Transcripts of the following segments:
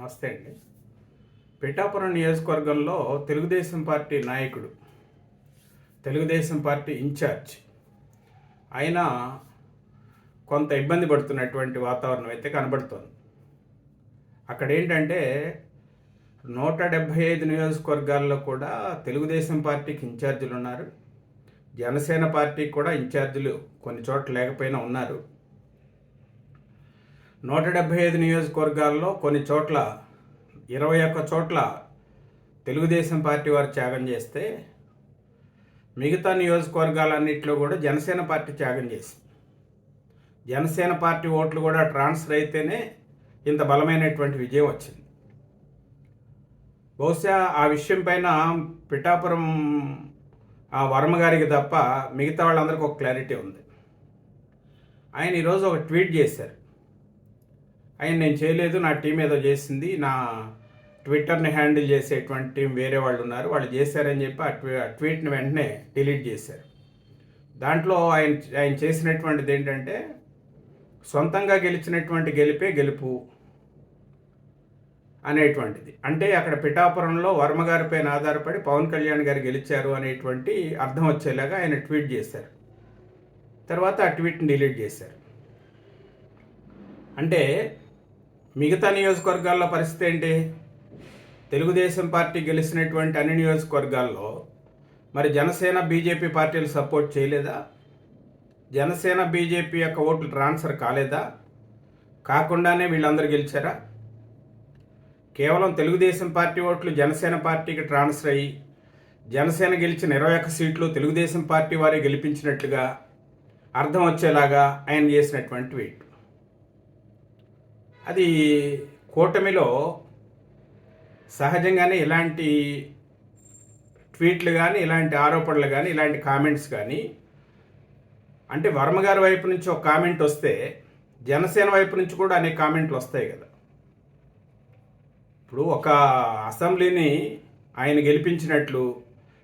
నమస్తే అండి. పిఠాపురం నియోజకవర్గంలో తెలుగుదేశం పార్టీ నాయకుడు తెలుగుదేశం పార్టీ ఇన్ఛార్జ్ ఆయన కొంత ఇబ్బంది పడుతున్నటువంటి వాతావరణం అయితే కనబడుతోంది. అక్కడ ఏంటంటే నూట డెబ్భై ఐదు నియోజకవర్గాల్లో కూడా తెలుగుదేశం పార్టీకి ఇన్ఛార్జీలు ఉన్నారు జనసేన పార్టీకి కూడా ఇన్ఛార్జీలు కొన్ని చోట్ల లేకపోయినా ఉన్నారు. నూట డెబ్భై ఐదు నియోజకవర్గాల్లో కొన్ని చోట్ల ఇరవై ఒక్క చోట్ల తెలుగుదేశం పార్టీ వారు త్యాగం చేస్తే మిగతా నియోజకవర్గాలన్నింటిలో కూడా జనసేన పార్టీ త్యాగం చేసింది జనసేన పార్టీ ఓట్లు కూడా ట్రాన్స్ఫర్ అయితేనే ఇంత బలమైనటువంటి విజయం వచ్చింది. బహుశా ఆ విషయం పైన పిఠాపురం ఆ వర్మ గారికి తప్ప మిగతా వాళ్ళందరికీ ఒక క్లారిటీ ఉంది. ఆయన ఈరోజు ఒక ట్వీట్ చేశారు. ఆయన నేను చేయలేదు నా టీం ఏదో చేసింది నా ట్విట్టర్ని హ్యాండిల్ చేసేటువంటి టీం వేరే వాళ్ళు ఉన్నారు వాళ్ళు చేశారని చెప్పి ఆ ట్వీ ట్వీట్ని వెంటనే డిలీట్ చేశారు. దాంట్లో ఆయన ఆయన చేసినటువంటిది ఏంటంటే సొంతంగా గెలిచినటువంటి గెలిపే గెలుపు అనేటువంటిది. అంటే అక్కడ పిఠాపురంలో వర్మ గారిపైన ఆధారపడి పవన్ కళ్యాణ్ గారు గెలిచారు అనేటువంటి అర్థం వచ్చేలాగా ఆయన ట్వీట్ చేశారు. తర్వాత ఆ ట్వీట్ని డిలీట్ చేశారు. అంటే మిగతా నియోజకవర్గాల్లో పరిస్థితి ఏంటి? తెలుగుదేశం పార్టీ గెలిచినటువంటి అన్ని నియోజకవర్గాల్లో మరి జనసేన బీజేపీ పార్టీలు సపోర్ట్ చేయలేదా? జనసేన బీజేపీ యొక్క ఓట్లు ట్రాన్స్ఫర్ కాలేదా? కాకుండానే వీళ్ళందరూ గెలిచారా? కేవలం తెలుగుదేశం పార్టీ ఓట్లు జనసేన పార్టీకి ట్రాన్స్ఫర్ అయ్యి జనసేన గెలిచిన ఇరవై ఒక్క సీట్లు తెలుగుదేశం పార్టీ వారే గెలిపించినట్లుగా అర్థం వచ్చేలాగా ఆయన చేసినటువంటి ట్వీట్ అది కూటమిలో సహజంగానే ఇలాంటి ట్వీట్లు కానీ ఇలాంటి ఆరోపణలు కానీ ఇలాంటి కామెంట్స్ కానీ అంటే వర్మ గారి వైపు నుంచి ఒక కామెంట్ వస్తే జనసేన వైపు నుంచి కూడా అనేక కామెంట్లు వస్తాయి కదా. ఇప్పుడు ఒక అసెంబ్లీని ఆయన గెలిపించినట్లు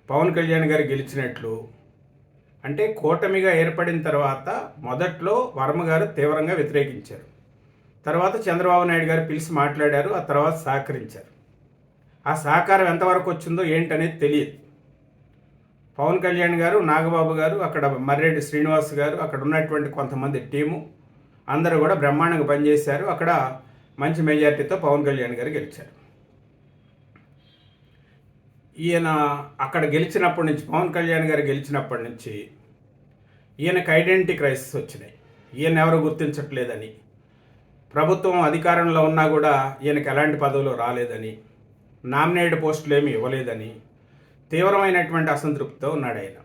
పవన్ కళ్యాణ్ గారు గెలిచినట్లు అంటే కూటమిగా ఏర్పడిన తర్వాత మొదట్లో వర్మ గారు తీవ్రంగా వ్యతిరేకించారు. తర్వాత చంద్రబాబు నాయుడు గారు పిలిచి మాట్లాడారు ఆ తర్వాత సహకరించారు. ఆ సహకారం ఎంతవరకు వచ్చిందో ఏంటనేది తెలియదు. పవన్ కళ్యాణ్ గారు నాగబాబు గారు అక్కడ మర్రెడ్డి శ్రీనివాస్ గారు అక్కడ ఉన్నటువంటి కొంతమంది టీము అందరూ కూడా బ్రహ్మాండంగా పనిచేశారు. అక్కడ మంచి మెజార్టీతో పవన్ కళ్యాణ్ గారు గెలిచారు. ఈయన అక్కడ గెలిచినప్పటి నుంచి పవన్ కళ్యాణ్ గారు గెలిచినప్పటి నుంచి ఈయనకు ఐడెంటిటీ క్రైసిస్ వచ్చినాయి. ఈయన ఎవరు గుర్తించట్లేదని ప్రభుత్వం అధికారంలో ఉన్నా కూడా ఈయనకి ఎలాంటి పదవులు రాలేదని నామినేటెడ్ పోస్టులు ఏమి ఇవ్వలేదని తీవ్రమైనటువంటి అసంతృప్తితో ఉన్నాడు ఆయన.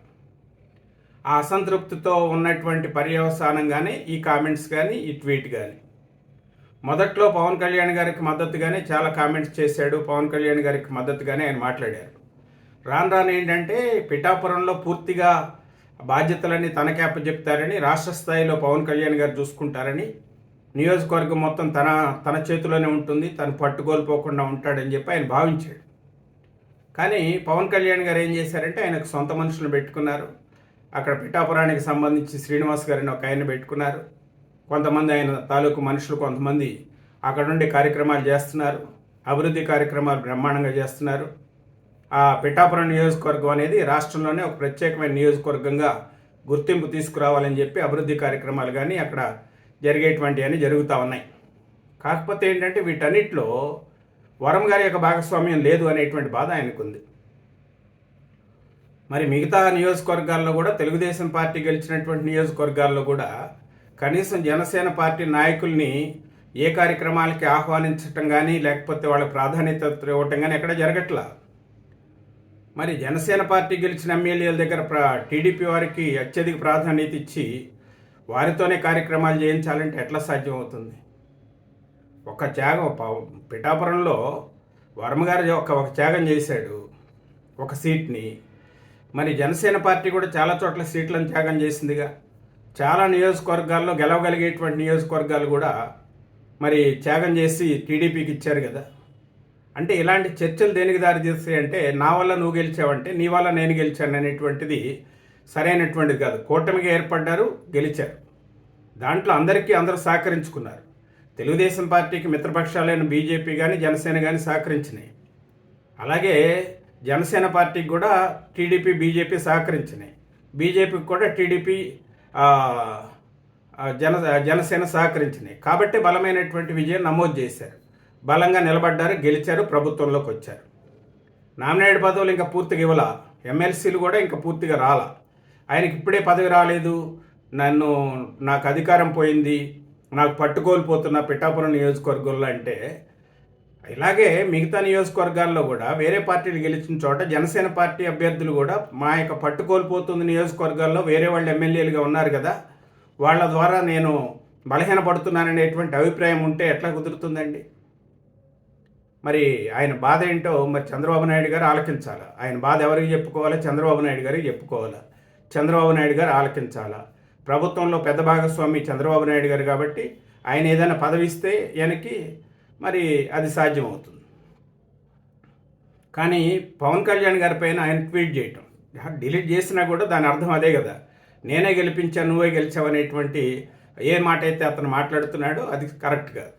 ఆ అసంతృప్తితో ఉన్నటువంటి పర్యవసానంగానే ఈ కామెంట్స్ కానీ ఈ ట్వీట్ కానీ మొదట్లో పవన్ కళ్యాణ్ గారికి మద్దతుగానే చాలా కామెంట్స్ చేశాడు పవన్ కళ్యాణ్ గారికి మద్దతుగానే ఆయన మాట్లాడారు. రాను రాను ఏంటంటే పిఠాపురంలో పూర్తిగా బాధ్యతలన్నీ తనకే అప్పచెప్తారని రాష్ట్ర స్థాయిలో పవన్ కళ్యాణ్ గారు చూసుకుంటారని నియోజకవర్గం మొత్తం తన తన చేతిలోనే ఉంటుంది తను పట్టుకోల్పోకుండా ఉంటాడని చెప్పి ఆయన భావించాడు. కానీ పవన్ కళ్యాణ్ గారు ఏం చేశారంటే ఆయనకు సొంత మనుషులను పెట్టుకున్నారు. అక్కడ పిఠాపురానికి సంబంధించి శ్రీనివాస్ గారిని ఒక ఆయన పెట్టుకున్నారు. కొంతమంది ఆయన తాలూకు మనుషులు కొంతమంది అక్కడ నుండి కార్యక్రమాలు చేస్తున్నారు. అభివృద్ధి కార్యక్రమాలు బ్రహ్మాండంగా చేస్తున్నారు. ఆ పిఠాపురం నియోజకవర్గం అనేది రాష్ట్రంలోనే ఒక ప్రత్యేకమైన నియోజకవర్గంగా గుర్తింపు తీసుకురావాలని చెప్పి అభివృద్ధి కార్యక్రమాలు కానీ అక్కడ జరిగేటువంటివన్నీ జరుగుతూ ఉన్నాయి. కాకపోతే ఏంటంటే వీటన్నిటిలో వరం గారి యొక్క భాగస్వామ్యం లేదు అనేటువంటి బాధ ఆయనకుంది. మరి మిగతా నియోజకవర్గాల్లో కూడా తెలుగుదేశం పార్టీ గెలిచినటువంటి నియోజకవర్గాల్లో కూడా కనీసం జనసేన పార్టీ నాయకుల్ని ఏ కార్యక్రమాలకి ఆహ్వానించటం కానీ లేకపోతే వాళ్ళ ప్రాధాన్యత ఇవ్వటం కానీ ఎక్కడ జరగట్లా? మరి జనసేన పార్టీ గెలిచిన ఎమ్మెల్యేల దగ్గర టీడీపీ వారికి అత్యధిక ప్రాధాన్యత ఇచ్చి వారితోనే కార్యక్రమాలు చేయించాలంటే ఎట్లా సాధ్యం అవుతుంది ఒక త్యాగం పిఠాపురంలో వర్మగారు ఒక ఒక త్యాగం చేశాడు. ఒక సీట్ని. మరి జనసేన పార్టీ కూడా చాలా చోట్ల సీట్లను త్యాగం చేసిందిగా. చాలా నియోజకవర్గాల్లో గెలవగలిగేటువంటి నియోజకవర్గాలు కూడా మరి త్యాగం చేసి టీడీపీకి ఇచ్చారు కదా. అంటే ఇలాంటి చర్చలు దేనికి దారి తీస్తాయి అంటే నా వల్ల నువ్వు గెలిచావంటే నీ వల్ల నేను గెలిచాను అనేటువంటిది సరైనటువంటిది కాదు. కూటమిగా ఏర్పడ్డారు గెలిచారు. దాంట్లో అందరికీ అందరూ సహకరించుకున్నారు. తెలుగుదేశం పార్టీకి మిత్రపక్షాలైన బీజేపీ కానీ జనసేన కానీ సహకరించినాయి. అలాగే జనసేన పార్టీకి కూడా టీడీపీ బీజేపీ సహకరించినాయి. బీజేపీకి కూడా టీడీపీ జన జనసేన సహకరించినాయి. కాబట్టి బలమైనటువంటి విజయం నమోదు చేశారు. బలంగా నిలబడ్డారు గెలిచారు ప్రభుత్వంలోకి వచ్చారు. నామినేటెడ్ పదవులు ఇంకా పూర్తిగా ఇవ్వాల. ఎమ్మెల్సీలు కూడా ఇంకా పూర్తిగా రాలా. ఆయనకి ఇప్పుడే పదవి రాలేదు. నన్ను నాకు అధికారం పోయింది. నాకు పట్టుకోల్పోతున్న పిఠాపురం నియోజకవర్గంలో అంటే ఇలాగే మిగతా నియోజకవర్గాల్లో కూడా వేరే పార్టీలు గెలిచిన చోట జనసేన పార్టీ అభ్యర్థులు కూడా మా యొక్క పట్టుకోల్పోతుంది నియోజకవర్గాల్లో వేరే వాళ్ళు ఎమ్మెల్యేలుగా ఉన్నారు కదా. వాళ్ళ ద్వారా నేను బలహీనపడుతున్నాననేటువంటి అభిప్రాయం ఉంటే ఎట్లా కుదురుతుందండి? మరి ఆయన బాధ ఏంటో మరి చంద్రబాబు నాయుడు గారు ఆలకించాలి? ఆయన బాధ ఎవరికి చెప్పుకోవాలి? చంద్రబాబు నాయుడు గారికి చెప్పుకోవాలి? చంద్రబాబు నాయుడు గారు ఆలకించాలా? ప్రభుత్వంలో పెద్ద భాగస్వామి చంద్రబాబు నాయుడు గారు కాబట్టి ఆయన ఏదైనా పదవి ఇస్తే ఈయనకి మరి అది సాధ్యమవుతుంది. కానీ పవన్ కళ్యాణ్ గారి పైన ఆయన ట్వీట్ చేయటం. డిలీట్ చేసినా కూడా దాని అర్థం అదే కదా. నేనే గెలిపించాను నువ్వే గెలిచావు అనేటువంటి ఏ మాట అయితే అతను మాట్లాడుతున్నాడో అది కరెక్ట్ కాదు.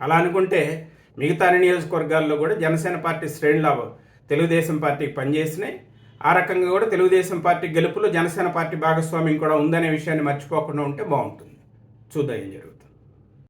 అలా అనుకుంటే మిగతా నియోజకవర్గాల్లో కూడా జనసేన పార్టీ శ్రేణుల తెలుగుదేశం పార్టీకి పనిచేసినాయి. ఆ రకంగా కూడా తెలుగుదేశం పార్టీ గెలుపులో జనసేన పార్టీ భాగస్వామ్యం కూడా ఉందనే విషయాన్ని మర్చిపోకుండా ఉంటే బాగుంటుంది. చూద్దాం ఏం జరుగుతుంది.